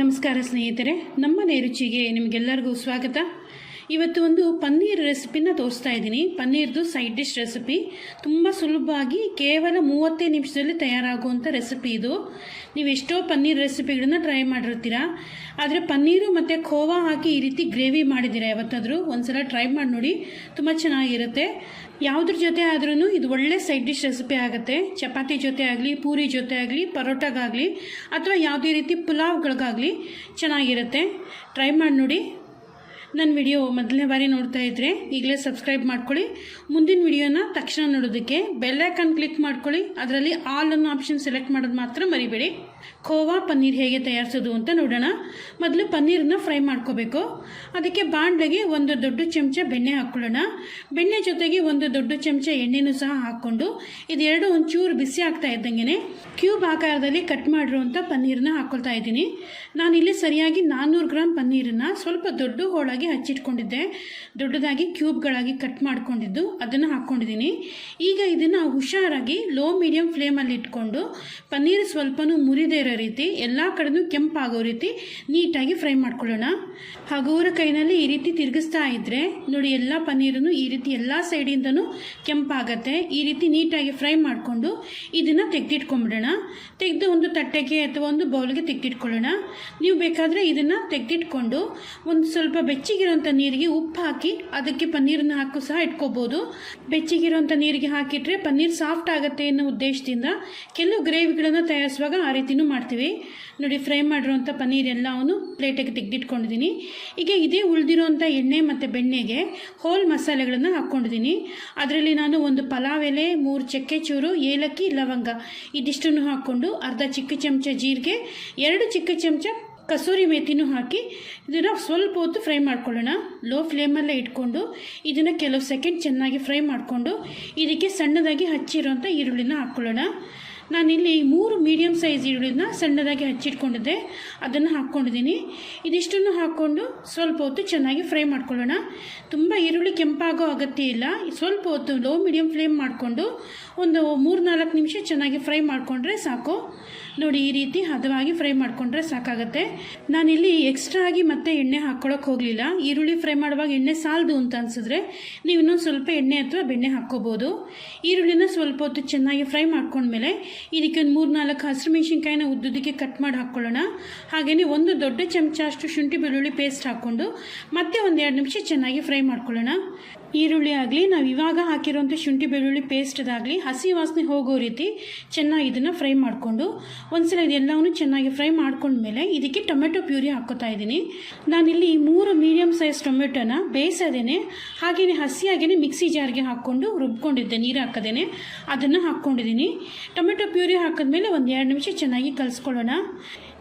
ನಮಸ್ಕಾರ ಸ್ನೇಹಿತರೆ ನಮ್ಮ ರುಚಿಗೆ ನಿಮಗೆಲ್ಲರಿಗೂ ಸ್ವಾಗತ. ಇವತ್ತು ಒಂದು ಪನ್ನೀರ್ ರೆಸಿಪಿನ ತೋರಿಸ್ತಾ ಇದ್ದೀನಿ. ಪನ್ನೀರ್ದು ಸೈಡ್ ಡಿಶ್ ರೆಸಿಪಿ ತುಂಬ ಸುಲಭವಾಗಿ ಕೇವಲ ಮೂವತ್ತೇ ನಿಮಿಷದಲ್ಲಿ ತಯಾರಾಗುವಂಥ ರೆಸಿಪಿ ಇದು. ನೀವು ಎಷ್ಟೋ ಪನ್ನೀರ್ ರೆಸಿಪಿಗಳನ್ನ ಟ್ರೈ ಮಾಡಿರ್ತೀರ. ಆದರೆ ಪನ್ನೀರು ಮತ್ತು ಖೋವಾ ಹಾಕಿ ಈ ರೀತಿ ಗ್ರೇವಿ ಮಾಡಿದ್ದೀರಾ ಯಾವತ್ತಾದರೂ? ಒಂದ್ಸಲ ಟ್ರೈ ಮಾಡಿ ನೋಡಿ. ತುಂಬ ಚೆನ್ನಾಗಿರುತ್ತೆ. ಯಾವುದ್ರ ಜೊತೆ ಆದ್ರೂ ಇದು ಒಳ್ಳೆ ಸೈಡ್ ಡಿಶ್ ರೆಸಿಪಿ ಆಗುತ್ತೆ. ಚಪಾತಿ ಜೊತೆ ಆಗಲಿ, ಪೂರಿ ಜೊತೆ ಆಗಲಿ, ಪರೋಟಾಗಾಗಲಿ, ಅಥವಾ ಯಾವುದೇ ರೀತಿ ಪುಲಾವ್ಗಳಿಗಾಗಲಿ ಚೆನ್ನಾಗಿರುತ್ತೆ. ಟ್ರೈ ಮಾಡಿ ನೋಡಿ. ನನ್ನ ವಿಡಿಯೋ ಮೊದಲನೇ ಬಾರಿ ನೋಡ್ತಾ ಇದ್ದರೆ ಈಗಲೇ ಸಬ್ಸ್ಕ್ರೈಬ್ ಮಾಡ್ಕೊಳ್ಳಿ. ಮುಂದಿನ ವಿಡಿಯೋನ ತಕ್ಷಣ ನೋಡೋದಕ್ಕೆ ಬೆಲ್ಲೈಕನ್ ಕ್ಲಿಕ್ ಮಾಡ್ಕೊಳ್ಳಿ. ಅದರಲ್ಲಿ ಆಲ್ ಅನ್ನೋ ಆಪ್ಷನ್ ಸೆಲೆಕ್ಟ್ ಮಾಡೋದು ಮಾತ್ರ ಮರಿಬೇಡಿ. ಖೋವಾ ಪನ್ನೀರ್ ಹೇಗೆ ತಯಾರಿಸೋದು ಅಂತ ನೋಡೋಣ. ಮೊದಲು ಪನ್ನೀರನ್ನ ಫ್ರೈ ಮಾಡ್ಕೋಬೇಕು. ಅದಕ್ಕೆ ಬಾಣಲೆಗೆ ಒಂದು ದೊಡ್ಡ ಚಮಚ ಬೆಣ್ಣೆ ಹಾಕ್ಕೊಳ್ಳೋಣ. ಬೆಣ್ಣೆ ಜೊತೆಗೆ ಒಂದು ದೊಡ್ಡ ಚಮಚ ಎಣ್ಣೆನೂ ಸಹ ಹಾಕ್ಕೊಂಡು ಇದೆರಡು ಒಂಚೂರು ಬಿಸಿ ಆಗ್ತಾ ಇದ್ದಂಗೆ ಕ್ಯೂಬ್ ಆಕಾರದಲ್ಲಿ ಕಟ್ ಮಾಡಿರುವಂಥ ಪನ್ನೀರನ್ನ ಹಾಕ್ಕೊಳ್ತಾ ಇದ್ದೀನಿ. ನಾನಿಲ್ಲಿ ಸರಿಯಾಗಿ ನಾನ್ನೂರು ಗ್ರಾಮ್ ಪನ್ನೀರನ್ನ ಸ್ವಲ್ಪ ದೊಡ್ಡ ಹೋಳಾಗಿ ಹಚ್ಚಿಟ್ಕೊಂಡಿದ್ದೆ. ದೊಡ್ಡದಾಗಿ ಕ್ಯೂಬ್ಗಳಾಗಿ ಕಟ್ ಮಾಡ್ಕೊಂಡಿದ್ದು. ಅದನ್ನು ಹಾಕ್ಕೊಂಡಿದ್ದೀನಿ ಈಗ ಇದನ್ನು ಹುಷಾರಾಗಿ ಲೋ ಮೀಡಿಯಮ್ ಫ್ಲೇಮಲ್ಲಿ ಇಟ್ಕೊಂಡು ಪನ್ನೀರ್ ಸ್ವಲ್ಪನೂ ಮುರಿದೇ ಇರೋ ರೀತಿ, ಎಲ್ಲ ಕಡೆನೂ ಕೆಂಪಾಗೋ ರೀತಿ ನೀಟಾಗಿ ಫ್ರೈ ಮಾಡ್ಕೊಳ್ಳೋಣ. ಹಗೂರ ಕೈನಲ್ಲಿ ಈ ರೀತಿ ತಿರುಗಿಸ್ತಾ ಇದ್ದರೆ ನೋಡಿ, ಎಲ್ಲ ಪನ್ನೀರನ್ನು ಈ ರೀತಿ ಎಲ್ಲ ಸೈಡಿಂದನೂ ಕೆಂಪಾಗತ್ತೆ. ಈ ರೀತಿ ನೀಟಾಗಿ ಫ್ರೈ ಮಾಡಿಕೊಂಡು ಇದನ್ನು ತೆಗೆದಿಟ್ಕೊಂಡ್ಬಿಡೋಣ ತೆಗೆದು ಒಂದು ತಟ್ಟೆಗೆ ಅಥವಾ ಒಂದು ಬೌಲ್ಗೆ ತೆಗೆದಿಟ್ಕೊಳ್ಳೋಣ. ನೀವು ಬೇಕಾದರೆ ಇದನ್ನು ತೆಗೆದಿಟ್ಕೊಂಡು ಒಂದು ಸ್ವಲ್ಪ ಬೆಚ್ಚಗಿರೋಂಥ ನೀರಿಗೆ ಉಪ್ಪು ಹಾಕಿ ಅದಕ್ಕೆ ಪನ್ನೀರನ್ನ ಹಾಕು ಸಹ ಇಟ್ಕೋಬೋದು. ಬೆಚ್ಚಗಿರೋಂಥ ನೀರಿಗೆ ಹಾಕಿಟ್ರೆ ಪನ್ನೀರ್ ಸಾಫ್ಟ್ ಆಗುತ್ತೆ ಅನ್ನೋ ಉದ್ದೇಶದಿಂದ ಕೆಲವು ಗ್ರೇವಿಗಳನ್ನು ತಯಾರಿಸುವಾಗ ಆ ರೀತಿನೂ ಮಾಡ್ತೀವಿ. ನೋಡಿ, ಫ್ರೈ ಮಾಡಿರೋಂಥ ಪನ್ನೀರ್ ಎಲ್ಲವನ್ನು ಪ್ಲೇಟಿಗೆ ತೆಗೆದಿಟ್ಕೊಂಡಿದ್ದೀನಿ. ಈಗ ಇದೇ ಉಳಿದಿರೋಂಥ ಎಣ್ಣೆ ಮತ್ತು ಬೆಣ್ಣೆಗೆ ಹೋಲ್ ಮಸಾಲೆಗಳನ್ನು ಹಾಕ್ಕೊಂಡಿದ್ದೀನಿ. ಅದರಲ್ಲಿ ನಾನು ಒಂದು ಪಲಾವ್ ಎಲೆ, ಮೂರು ಚಕ್ಕೆ ಚೂರು, ಏಲಕ್ಕಿ, ಲವಂಗ ಇದಿಷ್ಟನ್ನು ಹಾಕ್ಕೊಂಡು ಅರ್ಧ ಚಿಕ್ಕ ಚಮಚ ಜೀರಿಗೆ, ಎರಡು ಚಿಕ್ಕ ಚಮಚ ಕಸೂರಿ ಮೇಥಿನೂ ಹಾಕಿ, ಇದನ್ನು ಸ್ವಲ್ಪ ಹೊತ್ತು ಫ್ರೈ ಮಾಡ್ಕೊಳ್ಳೋಣ. ಲೋ ಫ್ಲೇಮಲ್ಲೇ ಇಟ್ಕೊಂಡು, ಇದನ್ನು ಕೆಲವು ಸೆಕೆಂಡ್ ಚೆನ್ನಾಗಿ ಫ್ರೈ ಮಾಡಿಕೊಂಡು, ಇದಕ್ಕೆ ಸಣ್ಣದಾಗಿ ಹಚ್ಚಿರೋಂಥ ಈರುಳ್ಳಿನ ಹಾಕ್ಕೊಳ್ಳೋಣ. ನಾನಿಲ್ಲಿ ಮೂರು ಮೀಡಿಯಮ್ ಸೈಜ್ ಈರುಳ್ಳಿನ ಸಣ್ಣದಾಗಿ ಹಚ್ಚಿಟ್ಕೊಂಡಿದ್ದೆ. ಅದನ್ನು ಹಾಕ್ಕೊಂಡಿದ್ದೀನಿ. ಇದಿಷ್ಟನ್ನು ಹಾಕ್ಕೊಂಡು ಸ್ವಲ್ಪ ಹೊತ್ತು ಚೆನ್ನಾಗಿ ಫ್ರೈ ಮಾಡ್ಕೊಳ್ಳೋಣ. ತುಂಬ ಈರುಳ್ಳಿ ಕೆಂಪಾಗೋ ಅಗತ್ಯ ಇಲ್ಲ. ಸ್ವಲ್ಪ ಹೊತ್ತು ಲೋ ಮೀಡಿಯಮ್ ಫ್ಲೇಮ್ ಮಾಡಿಕೊಂಡು ಒಂದು ಮೂರು ನಾಲ್ಕು ನಿಮಿಷ ಚೆನ್ನಾಗಿ ಫ್ರೈ ಮಾಡಿಕೊಂಡ್ರೆ ಸಾಕು. ನೋಡಿ, ಈ ರೀತಿ ಹದವಾಗಿ ಫ್ರೈ ಮಾಡಿಕೊಂಡ್ರೆ ಸಾಕಾಗುತ್ತೆ. ನಾನಿಲ್ಲಿ ಎಕ್ಸ್ಟ್ರಾ ಆಗಿ ಮತ್ತೆ ಎಣ್ಣೆ ಹಾಕ್ಕೊಳಕ್ಕೆ ಹೋಗಲಿಲ್ಲ. ಈರುಳ್ಳಿ ಫ್ರೈ ಮಾಡುವಾಗ ಎಣ್ಣೆ ಸಾಲದು ಅಂತ ಅನಿಸಿದ್ರೆ ನೀವು ಇನ್ನೊಂದು ಸ್ವಲ್ಪ ಎಣ್ಣೆ ಅಥವಾ ಬೆಣ್ಣೆ ಹಾಕ್ಕೋಬೋದು. ಈರುಳ್ಳಿನ ಸ್ವಲ್ಪ ಹೊತ್ತು ಚೆನ್ನಾಗಿ ಫ್ರೈ ಮಾಡ್ಕೊಂಡ್ಮೇಲೆ ಇದಕ್ಕೆ ಒಂದು ಮೂರು ನಾಲ್ಕು ಹಸಿರು ಮೆಣಸಿನ್ಕಾಯಿನ ಉದ್ದುದಕ್ಕೆ ಕಟ್ ಮಾಡಿ ಹಾಕ್ಕೊಳ್ಳೋಣ ಹಾಗೆಯೇ ಒಂದು ದೊಡ್ಡ ಚಮಚ ಅಷ್ಟು ಶುಂಠಿ ಬೆಳ್ಳುಳ್ಳಿ ಪೇಸ್ಟ್ ಹಾಕ್ಕೊಂಡು ಮತ್ತೆ ಒಂದು ಎರಡು ನಿಮಿಷ ಚೆನ್ನಾಗಿ ಫ್ರೈ ಮಾಡ್ಕೊಳ್ಳೋಣ. ಈರುಳ್ಳಿ ಆಗಲಿ, ನಾವು ಇವಾಗ ಹಾಕಿರೋಂಥ ಶುಂಠಿ, ಬೆಳ್ಳುಳ್ಳಿ ಪೇಸ್ಟ್ದಾಗಲಿ ಹಸಿ ವಾಸನೆ ಹೋಗೋ ರೀತಿ ಚೆನ್ನಾಗಿ ಇದನ್ನು ಫ್ರೈ ಮಾಡಿಕೊಂಡು, ಒಂದ್ಸಲ ಇದೆಲ್ಲವನ್ನು ಚೆನ್ನಾಗಿ ಫ್ರೈ ಮಾಡ್ಕೊಂಡ್ಮೇಲೆ ಇದಕ್ಕೆ ಟೊಮೆಟೊ ಪ್ಯೂರಿ ಹಾಕೋತಾ ಇದ್ದೀನಿ. ನಾನಿಲ್ಲಿ ಮೂರು ಮೀಡಿಯಮ್ ಸೈಜ್ ಟೊಮೆಟೊನ ಬೇಯಿಸೋದೇನೆ ಹಾಗೆಯೇ ಹಸಿಯಾಗೇ ಮಿಕ್ಸಿ ಜಾರ್ಗೆ ಹಾಕ್ಕೊಂಡು ರುಬ್ಕೊಂಡಿದ್ದೆ, ನೀರು ಹಾಕೋದೇನೆ, ಅದನ್ನು ಹಾಕ್ಕೊಂಡಿದ್ದೀನಿ. ಟೊಮೆಟೊ ಪ್ಯೂರಿ ಹಾಕಿದ್ಮೇಲೆ ಒಂದು ಎರಡು ನಿಮಿಷ ಚೆನ್ನಾಗಿ ಕಲಿಸ್ಕೊಳ್ಳೋಣ.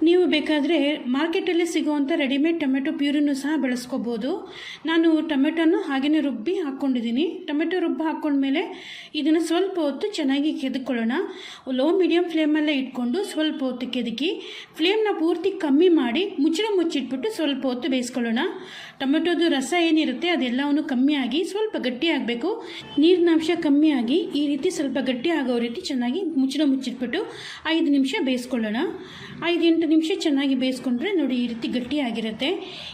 ನೀವು ಬೇಕಾದರೆ ಮಾರ್ಕೆಟಲ್ಲಿ ಸಿಗುವಂಥ ರೆಡಿಮೇಡ್ ಟೊಮೆಟೊ ಪ್ಯೂರಿನೂ ಸಹ ಬೆಳೆಸ್ಕೋಬೋದು. ನಾನು ಟೊಮೆಟೊನ ಹಾಗೆಯೇ ರುಬ್ಬಿ ಹಾಕ್ಕೊಂಡಿದ್ದೀನಿ. ಟೊಮೆಟೊ ರುಬ್ಬಿ ಹಾಕ್ಕೊಂಡ್ಮೇಲೆ ಇದನ್ನು ಸ್ವಲ್ಪ ಹೊತ್ತು ಚೆನ್ನಾಗಿ ಕೆದಕೊಳ್ಳೋಣ. ಲೋ ಮೀಡಿಯಮ್ ಫ್ಲೇಮಲ್ಲೇ ಇಟ್ಕೊಂಡು ಸ್ವಲ್ಪ ಹೊತ್ತು ಕೆದಕಿ, ಫ್ಲೇಮ್ನ ಪೂರ್ತಿ ಕಮ್ಮಿ ಮಾಡಿ ಮುಚ್ಚಳ ಮುಚ್ಚಿಟ್ಬಿಟ್ಟು ಸ್ವಲ್ಪ ಹೊತ್ತು ಬೇಯಿಸ್ಕೊಳ್ಳೋಣ. ಟೊಮೆಟೊದು ರಸ ಏನಿರುತ್ತೆ ಅದೆಲ್ಲವನ್ನು ಕಮ್ಮಿಯಾಗಿ ಸ್ವಲ್ಪ ಗಟ್ಟಿ ಆಗಬೇಕು. ನೀರಿನ ಅಂಶ ಕಮ್ಮಿಯಾಗಿ ಈ ರೀತಿ ಸ್ವಲ್ಪ ಗಟ್ಟಿ ಆಗೋ ರೀತಿ ಚೆನ್ನಾಗಿ ಮುಚ್ಚಳ ಮುಚ್ಚಿಟ್ಬಿಟ್ಟು ಐದು ನಿಮಿಷ ಬೇಯಿಸ್ಕೊಳ್ಳೋಣ. ಐದು ಎಂಟು ನಿಮಿಷ ಚೆನ್ನಾಗಿ ಬೇಯಿಸ್ಕೊಂಡ್ರೆ ನೋಡಿ ಈ ರೀತಿ ಗಟ್ಟಿಯಾಗಿರುತ್ತೆ.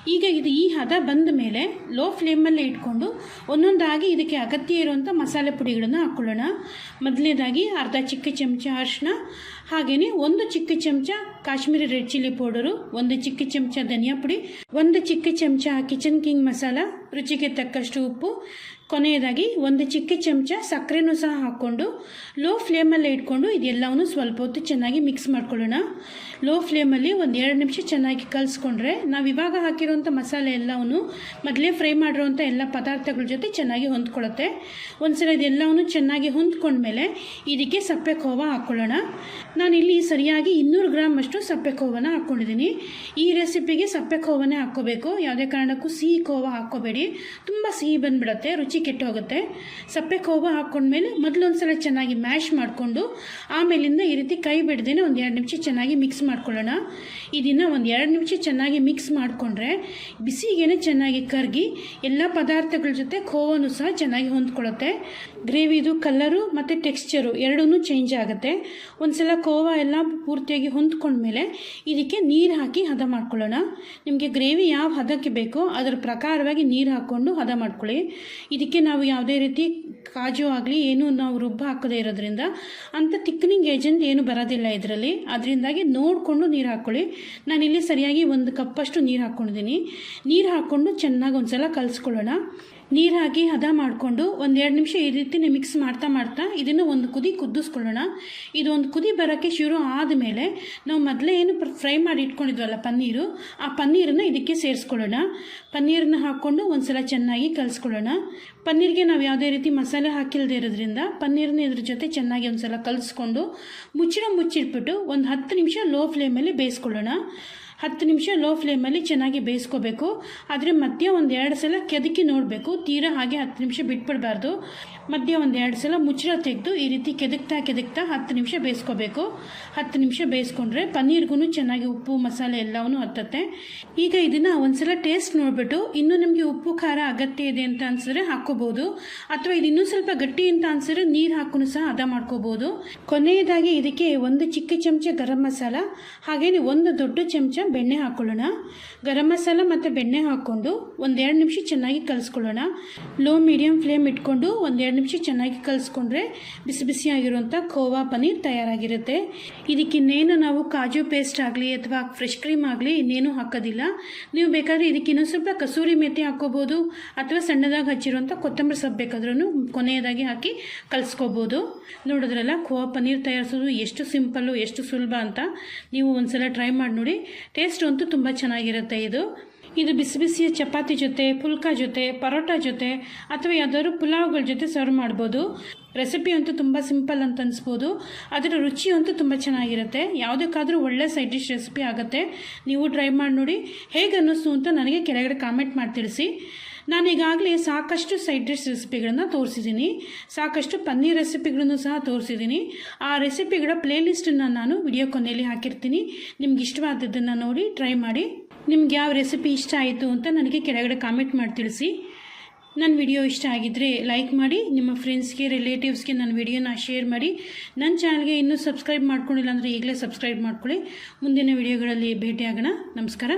ಈಗ ಇದು ಈ ಹದ ಬಂದ ಮೇಲೆ ಲೋ ಫ್ಲೇಮಲ್ಲೇ ಇಟ್ಕೊಂಡು ಒಂದೊಂದಾಗಿ ಇದಕ್ಕೆ ಅಗತ್ಯ ಇರುವಂಥ ಮಸಾಲೆ ಪುಡಿಗಳನ್ನು ಹಾಕ್ಕೊಳ್ಳೋಣ ಮೊದಲನೇದಾಗಿ ಅರ್ಧ ಚಿಕ್ಕ ಚಮಚ ಅರಿಶಿನ ಹಾಗೆಯೇ ಒಂದು ಚಿಕ್ಕ ಚಮಚ ಕಾಶ್ಮೀರಿ ರೆಡ್ ಚಿಲ್ಲಿ ಪೌಡರು, ಒಂದು ಚಿಕ್ಕ ಚಮಚ ಧನಿಯಾ ಪುಡಿ, ಒಂದು ಚಿಕ್ಕ ಚಮಚ ಕಿಚನ್ ಕಿಂಗ್ ಮಸಾಲ, ರುಚಿಗೆ ತಕ್ಕಷ್ಟು ಉಪ್ಪು ಕೊನೆಯದಾಗಿ ಒಂದು ಚಿಕ್ಕ ಚಮಚ ಸಕ್ಕರೆನೂ ಸಹ ಹಾಕ್ಕೊಂಡು ಲೋ ಫ್ಲೇಮಲ್ಲಿ ಇಟ್ಕೊಂಡು ಇದೆಲ್ಲವನ್ನು ಸ್ವಲ್ಪ ಹೊತ್ತು ಚೆನ್ನಾಗಿ ಮಿಕ್ಸ್ ಮಾಡ್ಕೊಳ್ಳೋಣ. ಲೋ ಫ್ಲೇಮಲ್ಲಿ ಒಂದು ಎರಡು ನಿಮಿಷ ಚೆನ್ನಾಗಿ ಕಲಿಸ್ಕೊಂಡ್ರೆ ನಾವು ಇವಾಗ ಹಾಕಿರೋಂಥ ಮಸಾಲೆ ಎಲ್ಲವನ್ನು ಮೊದಲೇ ಫ್ರೈ ಮಾಡಿರೋಂಥ ಎಲ್ಲ ಪದಾರ್ಥಗಳ ಜೊತೆ ಚೆನ್ನಾಗಿ ಹೊಂದ್ಕೊಳ್ಳುತ್ತೆ ಒಂದ್ಸಲ ಇದೆಲ್ಲವನ್ನು ಚೆನ್ನಾಗಿ ಹೊಂದ್ಕೊಂಡ್ಮೇಲೆ ಇದಕ್ಕೆ ಸಪ್ಪೆ ಖೋವ ಹಾಕ್ಕೊಳ್ಳೋಣ ನಾನಿಲ್ಲಿ ಸರಿಯಾಗಿ ಇನ್ನೂರು ಗ್ರಾಮ್ ಅಷ್ಟು ಸಪ್ಪೆ ಕೋವನ ಹಾಕ್ಕೊಂಡಿದ್ದೀನಿ ಈ ರೆಸಿಪಿಗೆ ಸಪ್ಪೆ ಕೋವನೇ ಹಾಕ್ಕೋಬೇಕು. ಯಾವುದೇ ಕಾರಣಕ್ಕೂ ಸಿಹಿ ಖೋವಾ ಹಾಕ್ಕೋಬೇಡಿ. ತುಂಬ ಸಿಹಿ ಬಂದುಬಿಡುತ್ತೆ. ರುಚಿ ಕೆಟ್ಟು ಹೋಗುತ್ತೆ ಸಪ್ಪೆ ಕೋವ ಹಾಕ್ಕೊಂಡ್ಮೇಲೆ ಒಂದು ಸಲ ಚೆನ್ನಾಗಿ ಮ್ಯಾಶ್ ಮಾಡಿಕೊಂಡು ಆಮೇಲಿಂದ ಈ ರೀತಿ ಕೈ ಬಿಡ್ದೇ ಒಂದು ಎರಡು ನಿಮಿಷ ಚೆನ್ನಾಗಿ ಮಿಕ್ಸ್ ಮಾಡ್ಕೊಳ್ಳೋಣ. ಇದನ್ನು ಒಂದು ಎರಡು ನಿಮಿಷ ಚೆನ್ನಾಗಿ ಮಿಕ್ಸ್ ಮಾಡಿಕೊಂಡ್ರೆ ಬಿಸಿಗೇನೆ ಚೆನ್ನಾಗಿ ಕರಗಿ ಎಲ್ಲ ಪದಾರ್ಥಗಳ ಜೊತೆ ಕೋವನು ಸಹ ಚೆನ್ನಾಗಿ ಹೊಂದ್ಕೊಳ್ಳುತ್ತೆ. ಗ್ರೇವಿದು, ಕಲ್ಲರು ಮತ್ತು ಟೆಕ್ಸ್ಚರು ಎರಡೂ ಚೇಂಜ್ ಆಗುತ್ತೆ. ಒಂದು ಸಲ ಕೋವ ಎಲ್ಲ ಪೂರ್ತಿಯಾಗಿ ಹೊಂದ್ಕೊಂಡ್ಮೇಲೆ ಇದಕ್ಕೆ ನೀರು ಹಾಕಿ ಹದ ಮಾಡ್ಕೊಳ್ಳೋಣ. ನಿಮಗೆ ಗ್ರೇವಿ ಯಾವ ಹದಕ್ಕೆ ಬೇಕೋ ಅದರ ಪ್ರಕಾರವಾಗಿ ನೀರು ಹಾಕ್ಕೊಂಡು ಹದ ಮಾಡ್ಕೊಳ್ಳಿ. ಇದಕ್ಕೆ ನಾವು ಯಾವುದೇ ರೀತಿ ಕಾಜು ಆಗಲಿ ಏನು ನಾವು ರುಬ್ಬ ಹಾಕದೇ ಇರೋದ್ರಿಂದ ಅಂಥ ತಿಕ್ಕನಿಂಗ್ ಏಜೆಂಟ್ ಏನು ಬರೋದಿಲ್ಲ ಇದರಲ್ಲಿ. ಅದರಿಂದಾಗಿ ನೋಡಿಕೊಂಡು ನೀರು ಹಾಕ್ಕೊಳ್ಳಿ ನಾನಿಲ್ಲಿ ಸರಿಯಾಗಿ ಒಂದು ಕಪ್ಪಷ್ಟು ನೀರು ಹಾಕ್ಕೊಂಡಿದ್ದೀನಿ ನೀರು ಹಾಕ್ಕೊಂಡು ಚೆನ್ನಾಗಿ ಒಂದು ಸಲ ಕಲಿಸ್ಕೊಳ್ಳೋಣ. ನೀರು ಹಾಕಿ ಹದ ಮಾಡಿಕೊಂಡು ಒಂದೆರಡು ನಿಮಿಷ ಈ ರೀತಿನೇ ಮಿಕ್ಸ್ ಮಾಡ್ತಾ ಮಾಡ್ತಾ ಇದನ್ನು ಒಂದು ಕುದಿ ಕುದಿಸ್ಕೊಳ್ಳೋಣ ಇದು ಒಂದು ಕುದಿ ಬರೋಕ್ಕೆ ಶುರು ಆದಮೇಲೆ ನಾವು ಮೊದಲೇ ಏನು ಫ್ರೈ ಮಾಡಿ ಇಟ್ಕೊಂಡಿದ್ವಲ್ಲ ಪನ್ನೀರು, ಆ ಪನ್ನೀರನ್ನು ಇದಕ್ಕೆ ಸೇರಿಸ್ಕೊಳ್ಳೋಣ. ಪನ್ನೀರನ್ನ ಹಾಕ್ಕೊಂಡು ಒಂದು ಸಲ ಚೆನ್ನಾಗಿ ಕಲಿಸ್ಕೊಳ್ಳೋಣ. ಪನ್ನೀರಿಗೆ ನಾವು ಯಾವುದೇ ರೀತಿ ಮಸಾಲೆ ಹಾಕಿಲ್ಲದೆ ಇರೋದ್ರಿಂದ ಪನ್ನೀರನ್ನ ಇದ್ರ ಜೊತೆ ಚೆನ್ನಾಗಿ ಒಂದು ಸಲ ಕಲಿಸ್ಕೊಂಡು ಮುಚ್ಚಿನ ಮುಚ್ಚಿಟ್ಬಿಟ್ಟು ಒಂದು ಹತ್ತು ನಿಮಿಷ ಲೋ ಫ್ಲೇಮಲ್ಲಿ ಬೇಯಿಸ್ಕೊಳ್ಳೋಣ. ಹತ್ತು ನಿಮಿಷ ಲೋ ಫ್ಲೇಮಲ್ಲಿ ಚೆನ್ನಾಗಿ ಬೇಯಿಸ್ಕೋಬೇಕು. ಆದರೆ ಮಧ್ಯ ಒಂದು ಎರಡು ಸಲ ಕೆದಕಿ ನೋಡಬೇಕು. ತೀರಾ ಹಾಗೆ ಹತ್ತು ನಿಮಿಷ ಬಿಟ್ಬಿಡಬಾರ್ದು. ಮಧ್ಯ ಒಂದು ಎರಡು ಸಲ ಮುಚ್ಚಳ ತೆಗೆದು ಈ ರೀತಿ ಕೆದಕ್ತಾ ಕೆದಕ್ತಾ ಹತ್ತು ನಿಮಿಷ ಬೇಯಿಸ್ಕೋಬೇಕು. ಹತ್ತು ನಿಮಿಷ ಬೇಯಿಸ್ಕೊಂಡ್ರೆ ಪನ್ನೀರ್ಗೂ ಚೆನ್ನಾಗಿ ಉಪ್ಪು, ಮಸಾಲೆ ಎಲ್ಲವೂ ಹತ್ತತ್ತೆ. ಈಗ ಇದನ್ನು ಒಂದ್ಸಲ ಟೇಸ್ಟ್ ನೋಡಿಬಿಟ್ಟು ಇನ್ನೂ ನಿಮಗೆ ಉಪ್ಪು, ಖಾರ ಅಗತ್ಯ ಇದೆ ಅಂತ ಅನ್ಸಿದ್ರೆ ಹಾಕ್ಕೋಬೋದು. ಅಥವಾ ಇದು ಇನ್ನೂ ಸ್ವಲ್ಪ ಗಟ್ಟಿ ಅಂತ ಅನ್ಸಿದ್ರೆ ನೀರು ಹಾಕೊಂಡು ಸಹ ಹದ ಮಾಡ್ಕೋಬೋದು. ಕೊನೆಯದಾಗಿ ಇದಕ್ಕೆ ಒಂದು ಚಿಕ್ಕ ಚಮಚ ಗರಂ ಮಸಾಲ, ಹಾಗೇನೆ ಒಂದು ದೊಡ್ಡ ಚಮಚ ಬೆಣ್ಣೆ ಹಾಕ್ಕೊಳ್ಳೋಣ ಗರಂ ಮಸಾಲ ಮತ್ತು ಬೆಣ್ಣೆ ಹಾಕ್ಕೊಂಡು ಒಂದೆರಡು ನಿಮಿಷ ಚೆನ್ನಾಗಿ ಕಲಿಸ್ಕೊಳ್ಳೋಣ. ಲೋ ಮೀಡಿಯಂ ಫ್ಲೇಮ್ ಇಟ್ಕೊಂಡು ಒಂದೆರಡು ನಿಮಿಷ ಚೆನ್ನಾಗಿ ಕಲಿಸ್ಕೊಂಡ್ರೆ ಬಿಸಿ ಬಿಸಿಯಾಗಿರುವಂಥ ಖೋವಾ ಪನ್ನೀರ್ ತಯಾರಾಗಿರುತ್ತೆ. ಇದಕ್ಕಿನ್ನೇನು ನಾವು ಕಾಜು ಪೇಸ್ಟ್ ಆಗಲಿ ಅಥವಾ ಫ್ರೆಶ್ ಕ್ರೀಮ್ ಆಗಲಿ ಇನ್ನೇನು ಹಾಕೋದಿಲ್ಲ. ನೀವು ಬೇಕಾದರೆ ಇದಕ್ಕಿನ್ನೂ ಸ್ವಲ್ಪ ಕಸೂರಿ ಮೆಥಿ ಹಾಕೋಬೋದು ಅಥವಾ ಸಣ್ಣದಾಗಿ ಹಚ್ಚಿರುವಂಥ ಕೊತ್ತಂಬರಿ ಸೊಪ್ಪು ಬೇಕಾದ್ರೂ ಕೊನೆಯದಾಗಿ ಹಾಕಿ ಕಲಿಸ್ಕೋಬೋದು. ನೋಡಿದ್ರಲ್ಲ ಖೋವಾ ಪನ್ನೀರ್ ತಯಾರಿಸೋದು ಎಷ್ಟು ಸಿಂಪಲ್ಲು, ಎಷ್ಟು ಸುಲಭ ಅಂತ ನೀವು ಒಂದ್ಸಲ ಟ್ರೈ ಮಾಡಿ ನೋಡಿ. ಟೇಸ್ಟ್ ಅಂತೂ ತುಂಬ ಚೆನ್ನಾಗಿರುತ್ತೆ ಇದು. ಇದು ಬಿಸಿ ಬಿಸಿಯ ಚಪಾತಿ ಜೊತೆ, ಪುಲ್ಕ ಜೊತೆ, ಪರೋಟ ಜೊತೆ ಅಥವಾ ಯಾವ್ದಾದ್ರು ಪುಲಾವ್ಗಳ ಜೊತೆ ಸರ್ವ್ ಮಾಡ್ಬೋದು. ರೆಸಿಪಿ ಅಂತೂ ತುಂಬ ಸಿಂಪಲ್ ಅಂತ ಅನಿಸ್ಬೋದು. ಅದರ ರುಚಿ ಅಂತೂ ತುಂಬ ಚೆನ್ನಾಗಿರುತ್ತೆ. ಯಾವುದಕ್ಕಾದರೂ ಒಳ್ಳೆ ಸೈಡ್ ಡಿಶ್ ರೆಸಿಪಿ ಆಗುತ್ತೆ. ನೀವು ಟ್ರೈ ಮಾಡಿ ನೋಡಿ. ಹೇಗೆ ಅನ್ನಿಸ್ತು ಅಂತ ನನಗೆ ಕೆಳಗಡೆ ಕಾಮೆಂಟ್ ಮಾಡಿ ತಿಳಿಸಿ. ನಾನು ಈಗಾಗಲೇ ಸಾಕಷ್ಟು ಸೈಡ್ ಡಿಶ್ ರೆಸಿಪಿಗಳನ್ನು ತೋರಿಸಿದ್ದೀನಿ. ಸಾಕಷ್ಟು ಪನ್ನೀರ್ ರೆಸಿಪಿಗಳನ್ನು ಸಹ ತೋರಿಸಿದ್ದೀನಿ. ಆ ರೆಸಿಪಿಗಳ ಪ್ಲೇಲಿಸ್ಟನ್ನು ನಾನು ವಿಡಿಯೋ ಕೊನೆಯಲ್ಲಿ ಹಾಕಿರ್ತೀನಿ. ನಿಮ್ಗೆ ಇಷ್ಟವಾದದ್ದನ್ನು ನೋಡಿ ಟ್ರೈ ಮಾಡಿ. ನಿಮ್ಗೆ ಯಾವ ರೆಸಿಪಿ ಇಷ್ಟ ಆಯಿತು ಅಂತ ನನಗೆ ಕೆಳಗಡೆ ಕಾಮೆಂಟ್ ಮಾಡಿ ತಿಳಿಸಿ. ನನ್ನ ವಿಡಿಯೋ ಇಷ್ಟ ಆಗಿದ್ದರೆ ಲೈಕ್ ಮಾಡಿ, ನಿಮ್ಮ ಫ್ರೆಂಡ್ಸ್ಗೆ ರಿಲೇಟಿವ್ಸ್ಗೆ ನನ್ನ ವಿಡಿಯೋನ ಶೇರ್ ಮಾಡಿ. ನನ್ನ ಚಾನಲ್ಗೆ ಇನ್ನೂ ಸಬ್ಸ್ಕ್ರೈಬ್ ಮಾಡ್ಕೊಂಡಿಲ್ಲ ಅಂದರೆ ಈಗಲೇ ಸಬ್ಸ್ಕ್ರೈಬ್ ಮಾಡ್ಕೊಳ್ಳಿ. ಮುಂದಿನ ವಿಡಿಯೋಗಳಲ್ಲಿ ಭೇಟಿಯಾಗೋಣ. ನಮಸ್ಕಾರ.